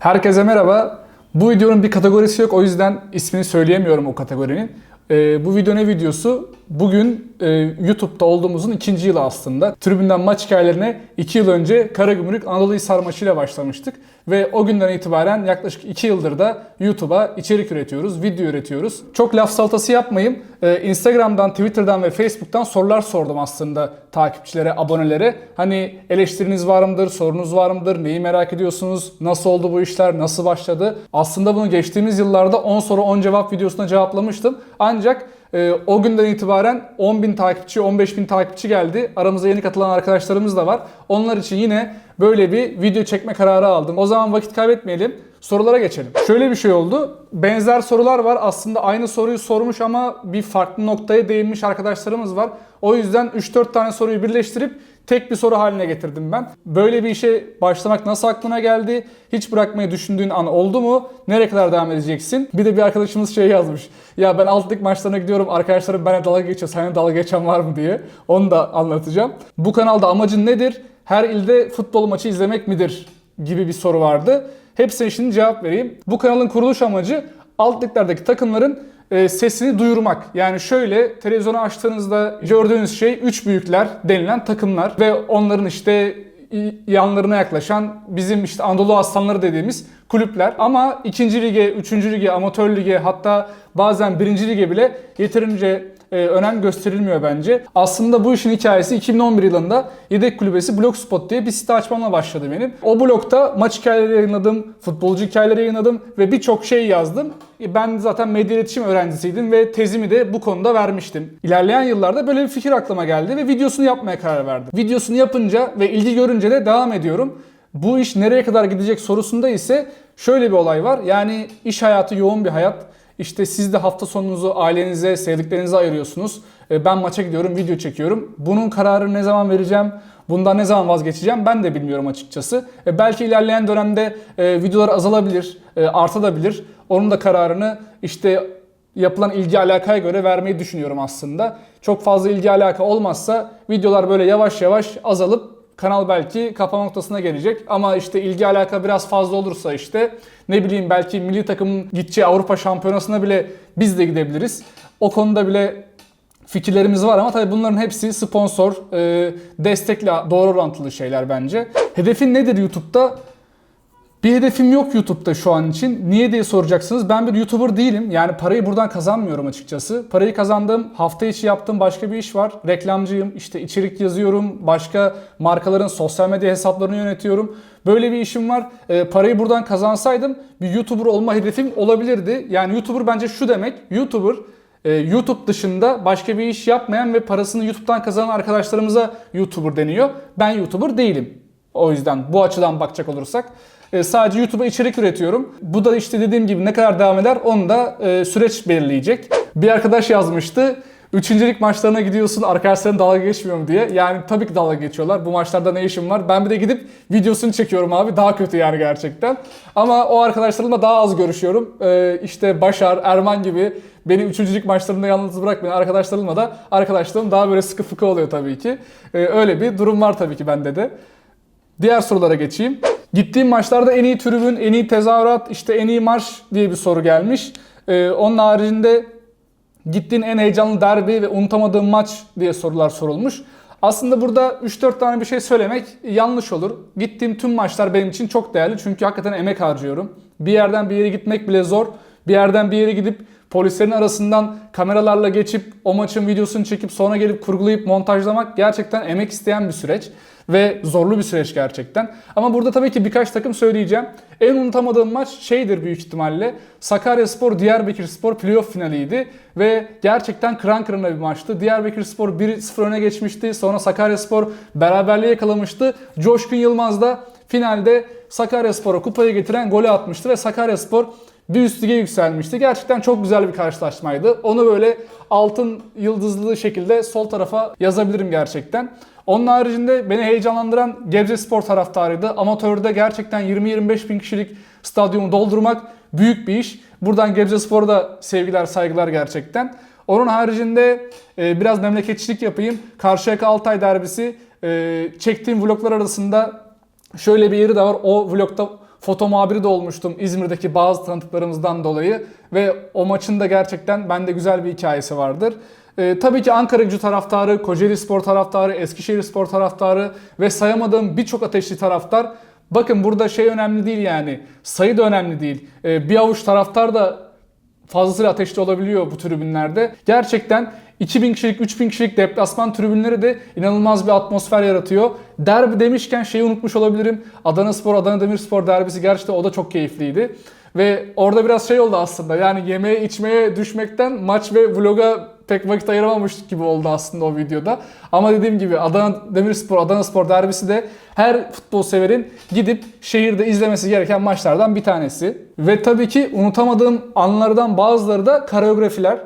Herkese merhaba. Bu videonun bir kategorisi yok o yüzden ismini söyleyemiyorum o kategorinin. Ee, bu video ne videosu? Bugün e, YouTube'da olduğumuzun ikinci yılı aslında. Tribünden maç hikayelerine 2 yıl önce Karagümrük Anadolu Hisar maçıyla başlamıştık. Ve o günden itibaren yaklaşık 2 yıldır da YouTube'a içerik üretiyoruz, video üretiyoruz. Çok laf saltası yapmayayım. Ee, Instagram'dan, Twitter'dan ve Facebook'tan sorular sordum aslında takipçilere, abonelere. Hani eleştiriniz var mıdır, sorunuz var mıdır, neyi merak ediyorsunuz, nasıl oldu bu işler, nasıl başladı? Aslında bunu geçtiğimiz yıllarda 10 soru 10 cevap videosuna cevaplamıştım. Ancak e, o günden itibaren 10.000 takipçi, 15.000 takipçi geldi. Aramıza yeni katılan arkadaşlarımız da var. Onlar için yine böyle bir video çekme kararı aldım. O zaman vakit kaybetmeyelim. Sorulara geçelim. Şöyle bir şey oldu. Benzer sorular var. Aslında aynı soruyu sormuş ama bir farklı noktaya değinmiş arkadaşlarımız var. O yüzden 3-4 tane soruyu birleştirip tek bir soru haline getirdim ben. Böyle bir işe başlamak nasıl aklına geldi? Hiç bırakmayı düşündüğün an oldu mu? Nereye kadar devam edeceksin? Bir de bir arkadaşımız şey yazmış. Ya ben alt lig maçlarına gidiyorum. Arkadaşlarım benimle dalga geçiyor. Seninle dalga geçen var mı diye. Onu da anlatacağım. Bu kanalda amacın nedir? Her ilde futbol maçı izlemek midir? Gibi bir soru vardı. Hepsine şimdi cevap vereyim. Bu kanalın kuruluş amacı alt liglerdeki takımların e, sesini duyurmak. Yani şöyle televizyonu açtığınızda gördüğünüz şey üç büyükler denilen takımlar ve onların işte yanlarına yaklaşan bizim işte Anadolu Aslanları dediğimiz kulüpler. Ama ikinci lige, üçüncü lige, amatör lige hatta bazen birinci lige bile yeterince e, önem gösterilmiyor bence. Aslında bu işin hikayesi 2011 yılında Yedek Kulübesi Blogspot diye bir site açmamla başladı benim. O blogda maç hikayeleri yayınladım, futbolcu hikayeleri yayınladım ve birçok şey yazdım. E, Ben zaten medya iletişim öğrencisiydim ve tezimi de bu konuda vermiştim. İlerleyen yıllarda böyle bir fikir aklıma geldi ve videosunu yapmaya karar verdim. Videosunu yapınca ve ilgi görünce de devam ediyorum. Bu iş nereye kadar gidecek sorusunda ise şöyle bir olay var. Yani iş hayatı yoğun bir hayat. İşte siz de hafta sonunuzu ailenize, sevdiklerinize ayırıyorsunuz. E, Ben maça gidiyorum, video çekiyorum. Bunun kararını ne zaman vereceğim? Bundan ne zaman vazgeçeceğim ben de bilmiyorum açıkçası. E, Belki ilerleyen dönemde e, videolar azalabilir, artabilir. Onun da kararını işte yapılan ilgi alakaya göre vermeyi düşünüyorum aslında. Çok fazla ilgi alaka olmazsa videolar böyle yavaş yavaş azalıp kanal belki kapama noktasına gelecek. Ama işte ilgi alaka biraz fazla olursa işte ne bileyim belki milli takımın gideceği Avrupa Şampiyonası'na bile biz de gidebiliriz. O konuda bile fikirlerimiz var ama tabii bunların hepsi sponsor, e, destekle doğru orantılı şeyler bence. Hedefin nedir YouTube'da? Bir hedefim yok YouTube'da şu an için. Niye diye soracaksınız. Ben bir YouTuber değilim. Yani parayı buradan kazanmıyorum açıkçası. Parayı kazandığım hafta içi yaptığım başka bir iş var. Reklamcıyım. İşte içerik yazıyorum. Başka markaların sosyal medya hesaplarını yönetiyorum. Böyle bir işim var. Ee, parayı buradan kazansaydım bir YouTuber olma hedefim olabilirdi. Yani YouTuber bence şu demek. YouTuber e, YouTube dışında başka bir iş yapmayan ve parasını YouTube'dan kazanan arkadaşlarımıza YouTuber deniyor. Ben YouTuber değilim. O yüzden bu açıdan bakacak olursak. E, sadece YouTube'a içerik üretiyorum. Bu da işte dediğim gibi ne kadar devam eder onu da e, süreç belirleyecek. Bir arkadaş yazmıştı. Üçüncülük maçlarına gidiyorsun arkadaşların dalga geçmiyor diye. Yani tabii ki dalga geçiyorlar. Bu maçlarda ne işim var? Ben bir de gidip videosunu çekiyorum abi. Daha kötü yani gerçekten. Ama o arkadaşlarımla daha az görüşüyorum. Ee, işte Başar, Erman gibi beni üçüncülük maçlarında yalnız bırakmayan arkadaşlarımla da arkadaşlarım daha böyle sıkı fıkı oluyor tabii ki. Ee, öyle bir durum var tabii ki bende de. Diğer sorulara geçeyim. Gittiğim maçlarda en iyi tribün, en iyi tezahürat, işte en iyi marş diye bir soru gelmiş. Ee, onun haricinde gittiğin en heyecanlı derbi ve unutamadığın maç diye sorular sorulmuş. Aslında burada 3-4 tane bir şey söylemek yanlış olur. Gittiğim tüm maçlar benim için çok değerli çünkü hakikaten emek harcıyorum. Bir yerden bir yere gitmek bile zor. Bir yerden bir yere gidip polislerin arasından kameralarla geçip o maçın videosunu çekip sonra gelip kurgulayıp montajlamak gerçekten emek isteyen bir süreç ve zorlu bir süreç gerçekten. Ama burada tabii ki birkaç takım söyleyeceğim. En unutamadığım maç şeydir büyük ihtimalle. Sakaryaspor Diyarbakırspor playoff finaliydi ve gerçekten kıran kırana bir maçtı. Diyarbakırspor 1-0 öne geçmişti. Sonra Sakaryaspor beraberliği yakalamıştı. Coşkun Yılmaz da finalde Sakaryaspor'a kupayı getiren golü atmıştı ve Sakaryaspor bir üst lige yükselmişti. Gerçekten çok güzel bir karşılaşmaydı. Onu böyle altın yıldızlı şekilde sol tarafa yazabilirim gerçekten. Onun haricinde beni heyecanlandıran Gebze Spor taraftarıydı. Amatörde gerçekten 20-25 bin kişilik stadyumu doldurmak büyük bir iş. Buradan Gebze Spor'a da sevgiler saygılar gerçekten. Onun haricinde e, biraz memleketçilik yapayım. Karşıyaka Altay derbisi e, çektiğim vloglar arasında şöyle bir yeri de var. O vlogda foto muhabiri de olmuştum İzmir'deki bazı tanıdıklarımızdan dolayı ve o maçın da gerçekten bende güzel bir hikayesi vardır. Ee, tabii ki Ankara gücü taraftarı, Kocaeli Spor taraftarı, Eskişehir Spor taraftarı ve sayamadığım birçok ateşli taraftar. Bakın burada şey önemli değil yani sayı da önemli değil. Ee, bir avuç taraftar da fazlasıyla ateşli olabiliyor bu tribünlerde. Gerçekten 2000 kişilik, 3000 kişilik deplasman tribünleri de inanılmaz bir atmosfer yaratıyor. Derbi demişken şeyi unutmuş olabilirim. Adana Spor, Adana Demirspor derbisi gerçekten o da çok keyifliydi. Ve orada biraz şey oldu aslında. Yani yemeğe içmeye düşmekten maç ve vloga pek vakit ayıramamış gibi oldu aslında o videoda. Ama dediğim gibi Adana Demirspor, Adana Spor derbisi de her futbol severin gidip şehirde izlemesi gereken maçlardan bir tanesi. Ve tabii ki unutamadığım anlardan bazıları da koreografiler.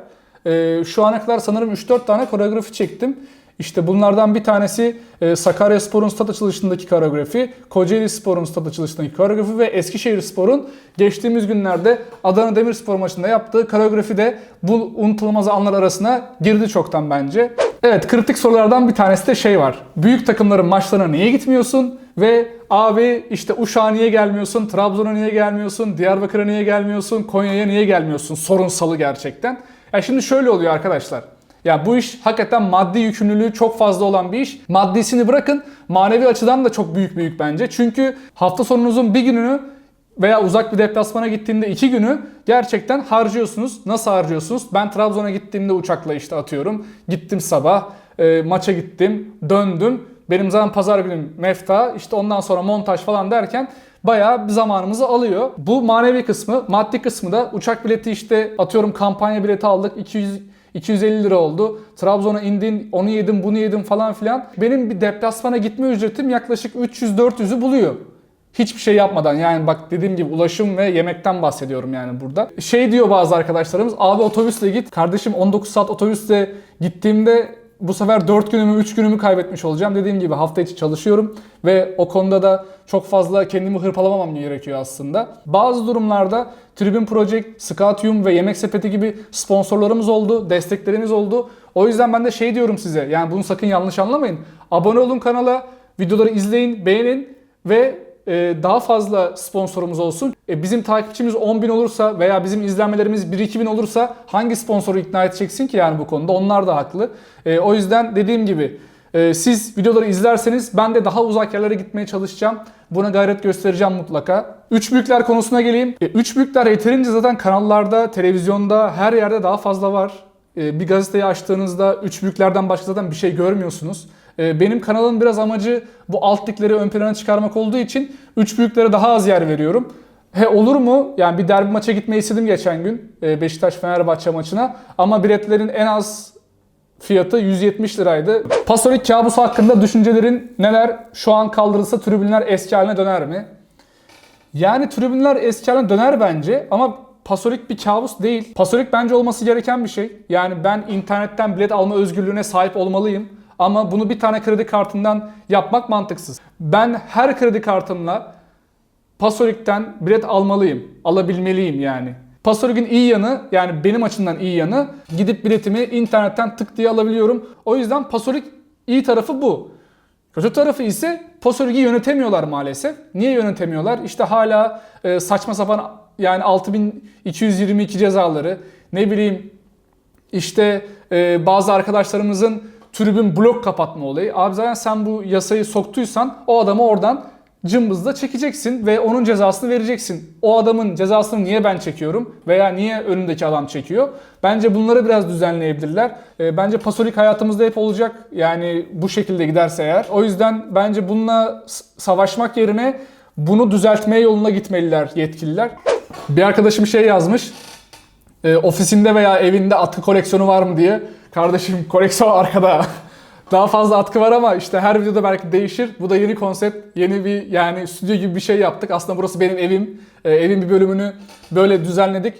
Ee, şu ana kadar sanırım 3-4 tane koreografi çektim. İşte bunlardan bir tanesi e, Sakaryaspor'un stat açılışındaki koreografi, Kocaeli Spor'un stat açılışındaki koreografi ve Eskişehir Spor'un geçtiğimiz günlerde Adana Demirspor maçında yaptığı koreografi de bu unutulmaz anlar arasına girdi çoktan bence. Evet kritik sorulardan bir tanesi de şey var. Büyük takımların maçlarına niye gitmiyorsun? Ve abi işte Uşak'a niye gelmiyorsun? Trabzon'a niye gelmiyorsun? Diyarbakır'a niye gelmiyorsun? Konya'ya niye gelmiyorsun? Sorunsalı gerçekten. Ya şimdi şöyle oluyor arkadaşlar. Ya bu iş hakikaten maddi yükümlülüğü çok fazla olan bir iş. Maddisini bırakın manevi açıdan da çok büyük büyük bence. Çünkü hafta sonunuzun bir gününü veya uzak bir deplasmana gittiğinde iki günü gerçekten harcıyorsunuz. Nasıl harcıyorsunuz? Ben Trabzon'a gittiğimde uçakla işte atıyorum. Gittim sabah, e, maça gittim, döndüm. Benim zaten pazar günüm mefta, işte ondan sonra montaj falan derken bayağı bir zamanımızı alıyor. Bu manevi kısmı, maddi kısmı da uçak bileti işte atıyorum kampanya bileti aldık 200 250 lira oldu. Trabzon'a indin, onu yedim, bunu yedim falan filan. Benim bir deplasmana gitme ücretim yaklaşık 300-400'ü buluyor. Hiçbir şey yapmadan yani bak dediğim gibi ulaşım ve yemekten bahsediyorum yani burada. Şey diyor bazı arkadaşlarımız abi otobüsle git. Kardeşim 19 saat otobüsle gittiğimde bu sefer 4 günümü 3 günümü kaybetmiş olacağım. Dediğim gibi hafta içi çalışıyorum ve o konuda da çok fazla kendimi hırpalamamam gerekiyor aslında. Bazı durumlarda Tribune Project, Scatium ve Yemek Sepeti gibi sponsorlarımız oldu, desteklerimiz oldu. O yüzden ben de şey diyorum size yani bunu sakın yanlış anlamayın. Abone olun kanala, videoları izleyin, beğenin ve daha fazla sponsorumuz olsun. E, bizim takipçimiz 10 bin olursa veya bizim izlenmelerimiz 1-2 bin olursa hangi sponsoru ikna edeceksin ki yani bu konuda? Onlar da haklı. E, o yüzden dediğim gibi e, siz videoları izlerseniz ben de daha uzak yerlere gitmeye çalışacağım. Buna gayret göstereceğim mutlaka. Üç büyükler konusuna geleyim. Üç büyükler yeterince zaten kanallarda, televizyonda, her yerde daha fazla var. Bir gazeteyi açtığınızda üç büyüklerden başka zaten bir şey görmüyorsunuz. E, benim kanalın biraz amacı bu alt ligleri ön plana çıkarmak olduğu için üç büyüklere daha az yer veriyorum. He olur mu? Yani bir derbi maça gitmeyi istedim geçen gün. e, Beşiktaş-Fenerbahçe maçına. Ama biletlerin en az fiyatı 170 liraydı. Pasolik kabusu hakkında düşüncelerin neler? Şu an kaldırılsa tribünler eski haline döner mi? Yani tribünler eski haline döner bence ama Pasolik bir kabus değil. Pasolik bence olması gereken bir şey. Yani ben internetten bilet alma özgürlüğüne sahip olmalıyım. Ama bunu bir tane kredi kartından yapmak mantıksız. Ben her kredi kartımla Pasolik'ten bilet almalıyım. Alabilmeliyim yani. Pasolik'in iyi yanı yani benim açımdan iyi yanı gidip biletimi internetten tık diye alabiliyorum. O yüzden Pasolik iyi tarafı bu. Kötü tarafı ise Pasolik'i yönetemiyorlar maalesef. Niye yönetemiyorlar? İşte hala e, saçma sapan yani 6222 cezaları ne bileyim işte e, bazı arkadaşlarımızın tribün blok kapatma olayı. Abi zaten sen bu yasayı soktuysan o adamı oradan cımbızla çekeceksin ve onun cezasını vereceksin. O adamın cezasını niye ben çekiyorum veya niye önündeki adam çekiyor? Bence bunları biraz düzenleyebilirler. E, bence pasolik hayatımızda hep olacak. Yani bu şekilde giderse eğer. O yüzden bence bununla savaşmak yerine bunu düzeltmeye yoluna gitmeliler yetkililer. Bir arkadaşım şey yazmış. E, ofisinde veya evinde atkı koleksiyonu var mı diye. Kardeşim koleksiyon arkada. Daha fazla atkı var ama işte her videoda belki değişir. Bu da yeni konsept, yeni bir yani stüdyo gibi bir şey yaptık. Aslında burası benim evim. Ee, evin bir bölümünü böyle düzenledik.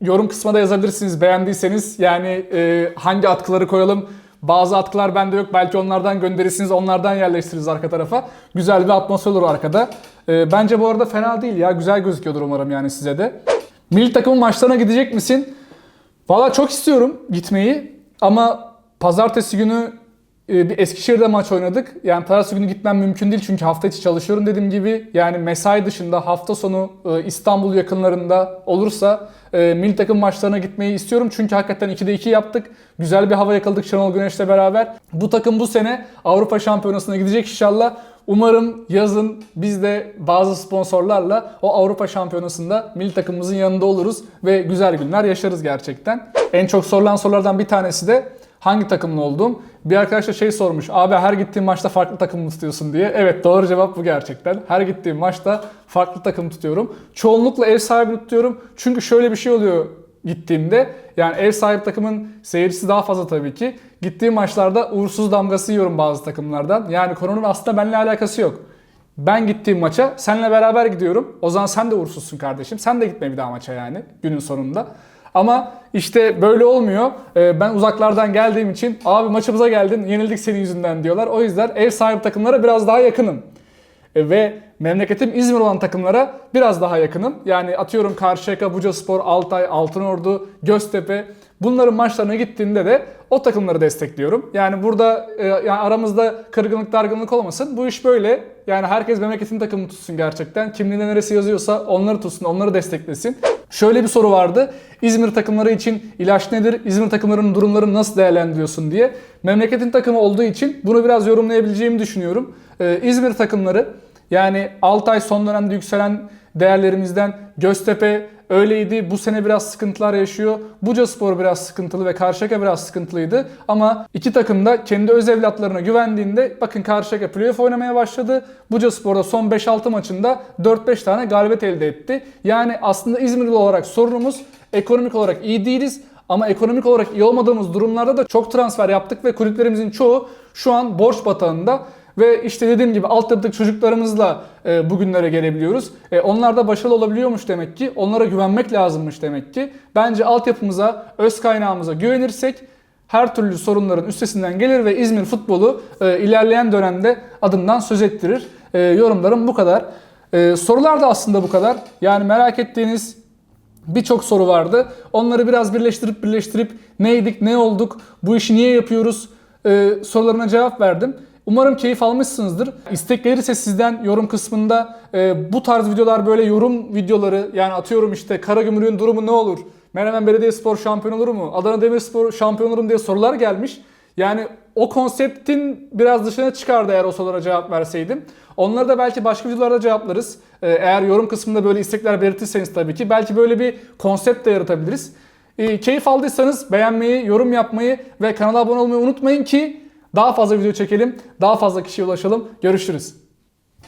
Yorum kısmına da yazabilirsiniz beğendiyseniz. Yani e, hangi atkıları koyalım. Bazı atkılar bende yok. Belki onlardan gönderirsiniz, onlardan yerleştiririz arka tarafa. Güzel bir atmosfer olur arkada. Ee, bence bu arada fena değil ya. Güzel gözüküyordur umarım yani size de. Milli takımın maçlarına gidecek misin? Valla çok istiyorum gitmeyi ama pazartesi günü bir Eskişehir'de maç oynadık. Yani pazartesi günü gitmem mümkün değil çünkü hafta içi çalışıyorum dediğim gibi. Yani mesai dışında hafta sonu e, İstanbul yakınlarında olursa e, milli takım maçlarına gitmeyi istiyorum. Çünkü hakikaten 2'de 2 yaptık. Güzel bir hava yakaladık Şenol Güneş'le beraber. Bu takım bu sene Avrupa Şampiyonası'na gidecek inşallah. Umarım yazın biz de bazı sponsorlarla o Avrupa Şampiyonası'nda milli takımımızın yanında oluruz ve güzel günler yaşarız gerçekten. En çok sorulan sorulardan bir tanesi de hangi takımlı olduğum. Bir arkadaş da şey sormuş. Abi her gittiğin maçta farklı takım mı tutuyorsun diye. Evet doğru cevap bu gerçekten. Her gittiğim maçta farklı takım tutuyorum. Çoğunlukla ev sahibi tutuyorum. Çünkü şöyle bir şey oluyor gittiğimde. Yani ev sahibi takımın seyircisi daha fazla tabii ki. Gittiğim maçlarda uğursuz damgası yiyorum bazı takımlardan. Yani konunun aslında benimle alakası yok. Ben gittiğim maça seninle beraber gidiyorum. O zaman sen de uğursuzsun kardeşim. Sen de gitme bir daha maça yani günün sonunda. Ama işte böyle olmuyor. Ee, Ben uzaklardan geldiğim için abi maçımıza geldin yenildik senin yüzünden diyorlar. O yüzden ev sahibi takımlara biraz daha yakınım. E, Ve memleketim İzmir olan takımlara biraz daha yakınım. Yani atıyorum Karşıyaka, Bucaspor, Altay, Altınordu, Göztepe. Bunların maçlarına gittiğimde de o takımları destekliyorum. Yani burada e, yani aramızda kırgınlık dargınlık olmasın. Bu iş böyle. Yani herkes memleketin takımını tutsun gerçekten. Kimliğinde neresi yazıyorsa onları tutsun, onları desteklesin. Şöyle bir soru vardı. İzmir takımları için ilaç nedir? İzmir takımlarının durumlarını nasıl değerlendiriyorsun diye. Memleketin takımı olduğu için bunu biraz yorumlayabileceğimi düşünüyorum. Ee, İzmir takımları yani Altay son dönemde yükselen değerlerimizden Göztepe öyleydi. Bu sene biraz sıkıntılar yaşıyor. Bucaspor biraz sıkıntılı ve Karşıyaka biraz sıkıntılıydı. Ama iki takım da kendi öz evlatlarına güvendiğinde bakın Karşıyaka playoff oynamaya başladı. Bucaspor da son 5-6 maçında 4-5 tane galibiyet elde etti. Yani aslında İzmirli olarak sorunumuz ekonomik olarak iyi değiliz. Ama ekonomik olarak iyi olmadığımız durumlarda da çok transfer yaptık ve kulüplerimizin çoğu şu an borç batağında. Ve işte dediğim gibi altyapıdaki çocuklarımızla e, bugünlere gelebiliyoruz. E, onlar da başarılı olabiliyormuş demek ki. Onlara güvenmek lazımmış demek ki. Bence altyapımıza, öz kaynağımıza güvenirsek her türlü sorunların üstesinden gelir ve İzmir futbolu e, ilerleyen dönemde adından söz ettirir. E, yorumlarım bu kadar. E, sorular da aslında bu kadar. Yani merak ettiğiniz Birçok soru vardı. Onları biraz birleştirip birleştirip neydik, ne olduk, bu işi niye yapıyoruz e, sorularına cevap verdim. Umarım keyif almışsınızdır. İstek gelirse sizden yorum kısmında e, bu tarz videolar böyle yorum videoları yani atıyorum işte Karagümrük'ün durumu ne olur? Menemen Belediyespor şampiyon olur mu? Adana Demirspor şampiyon olur mu diye sorular gelmiş. Yani o konseptin biraz dışına çıkardı eğer o sorulara cevap verseydim. Onları da belki başka videolarda cevaplarız. Ee, Eğer yorum kısmında böyle istekler belirtirseniz tabii ki. Belki böyle bir konsept de yaratabiliriz. Ee, Keyif aldıysanız beğenmeyi, yorum yapmayı ve kanala abone olmayı unutmayın ki daha fazla video çekelim, daha fazla kişiye ulaşalım. Görüşürüz.